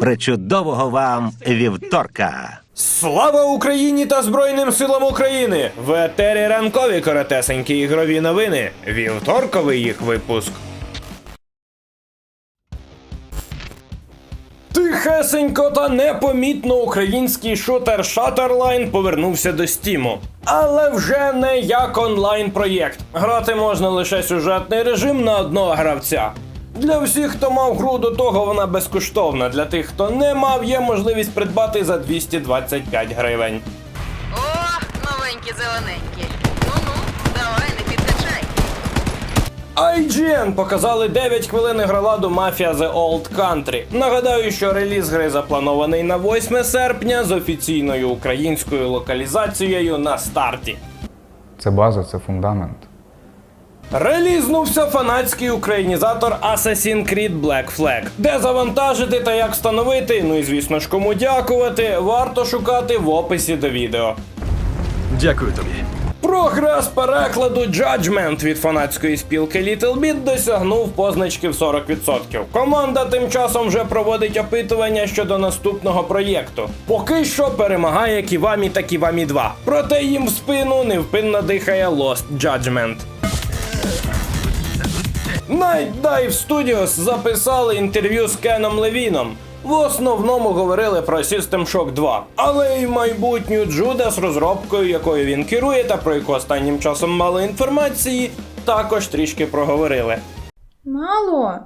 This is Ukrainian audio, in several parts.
Причудового вам вівторка! Слава Україні та Збройним силам України! В етері ранкові коротесенькі ігрові новини. Вівторковий їх випуск. Тихесенько та непомітно український шутер Shutterline повернувся до Стіму. Але вже не як онлайн проєкт. Грати можна лише сюжетний режим на одного гравця. Для всіх, хто мав гру до того, вона безкоштовна. Для тих, хто не мав, є можливість придбати за 225 гривень. О, новенькі зелененькі. Ну-ну, давай, не підкачай. IGN показали 9 хвилин гроладу Mafia The Old Country. Нагадаю, що реліз гри запланований на 8 серпня з офіційною українською локалізацією на старті. Це база, це фундамент. Релізнувся фанатський українізатор Assassin's Creed Black Flag. Де завантажити та як встановити, ну і звісно ж кому дякувати, варто шукати в описі до відео. Дякую тобі. Прогрес перекладу Judgment від фанатської спілки Little Bit досягнув позначки в 40%. Команда тим часом вже проводить опитування щодо наступного проєкту. Поки що перемагає Ківамі та Ківамі 2. Проте їм в спину невпинно дихає Lost Judgment. Night Dive Studios записали інтерв'ю з Кеном Левіном. В основному говорили про System Shock 2, але й майбутню Judas, розробкою якою він керує, та про яку останнім часом мало інформації, також трішки проговорили. Мало.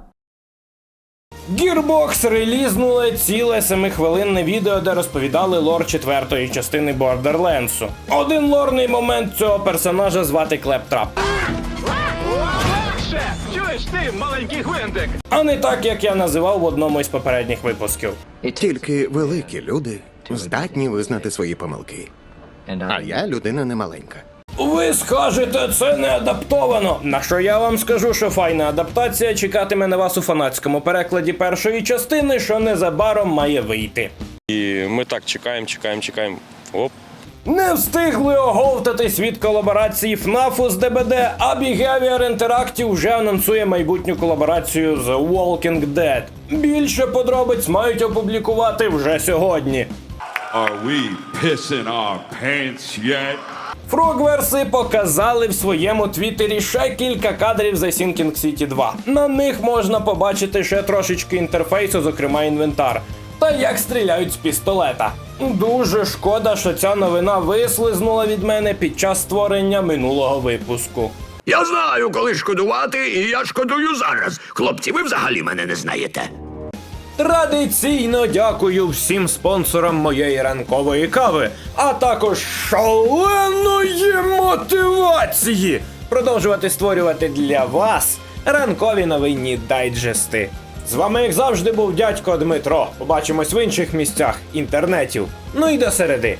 Gearbox релізнули ціле семихвилинне відео, де розповідали лор четвертої частини Borderlands. Один лорний момент цього персонажа звати Клептрап. Чуєш ти, маленький гвинтик? А не так, як я називав в одному із попередніх випусків. Тільки великі люди здатні визнати свої помилки. А я людина немаленька. Ви скажете, це не адаптовано. На що я вам скажу, що файна адаптація чекатиме на вас у фанатському перекладі першої частини, що незабаром має вийти. І ми так чекаємо, чекаємо, чекаємо. Оп. Не встигли оговтатись від колаборації FNAF з ДБД, а Behavior Interactive вже анонсує майбутню колаборацію з Walking Dead. Більше подробиць мають опублікувати вже сьогодні. Are we pissing our pants yet? Фрогверси показали в своєму твіттері ще кілька кадрів за Sinking City 2. На них можна побачити ще трошечки інтерфейсу, зокрема інвентар. Та як стріляють з пістолета. Дуже шкода, що ця новина вислизнула від мене під час створення минулого випуску. Я знаю, коли шкодувати, і я шкодую зараз. Хлопці, ви взагалі мене не знаєте. Традиційно дякую всім спонсорам моєї ранкової кави, а також шаленої мотивації продовжувати створювати для вас ранкові новинні дайджести. З вами, як завжди, був дядько Дмитро. Побачимось в інших місцях інтернетів. Ну і до середи.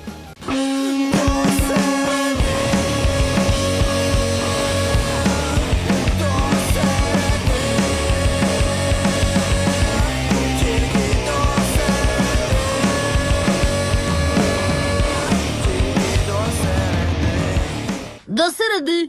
До середи.